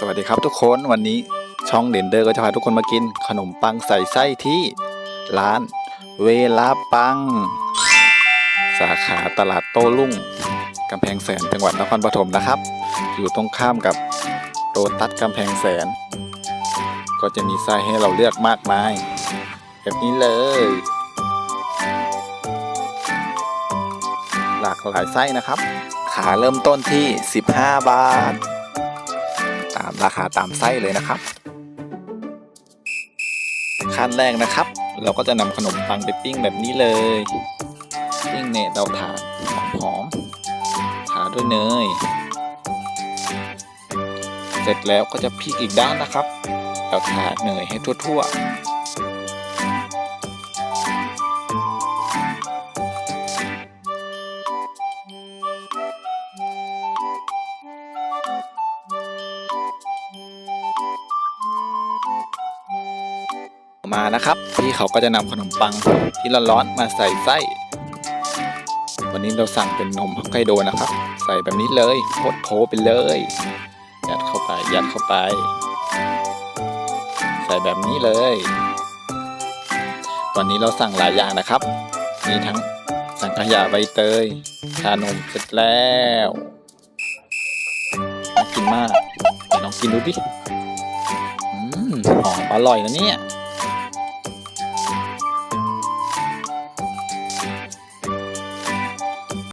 สวัสดีครับทุกคนวันนี้ช่องเดนเดอร์ก็จะพาทุกคนมากิน ขนมปังใส่ไส้ที่ร้าน เวลาปัง สาขาตลาดโต้รุ่งกำแพงแสนจังหวัดนครปฐมนะครับ อยู่ตรงข้ามกับโรตัสกำแพงแสน ก็จะมีไส้ให้เราเลือกมากมาย แบบนี้เลย หลากหลายไส้นะครับ ขาเริ่มต้นที่ 15 บาทามราคาตามไส้เลยนะครับ ขั้นแรกนะครับ เราก็จะนำขนมปังไปปิ้งแบบนี้เลยปิ้งในเตาถ่านหอมๆทาด้วยเนย เสร็จแล้วก็จะพลิกอีกด้านนะครับ แล้วทาเนยให้ทั่วๆ มานะครับพี่เขาก็จะนำขนมปังที่ร้อนๆมาใส่ไส้ วันนี้เราสั่งเป็นนมฮอกไกโดนะครับ ใส่แบบนี้เลยโคตรโผไปเลยยัดเข้าไปยัดเข้าไป ใส่แบบนี้เลย วันนี้เราสั่งหลายอย่างนะครับ มีทั้งสังขยาใบเตยชานมเสร็จแล้วน่ากินมากลองกินดูดิหอมอร่อยนะเนี่ย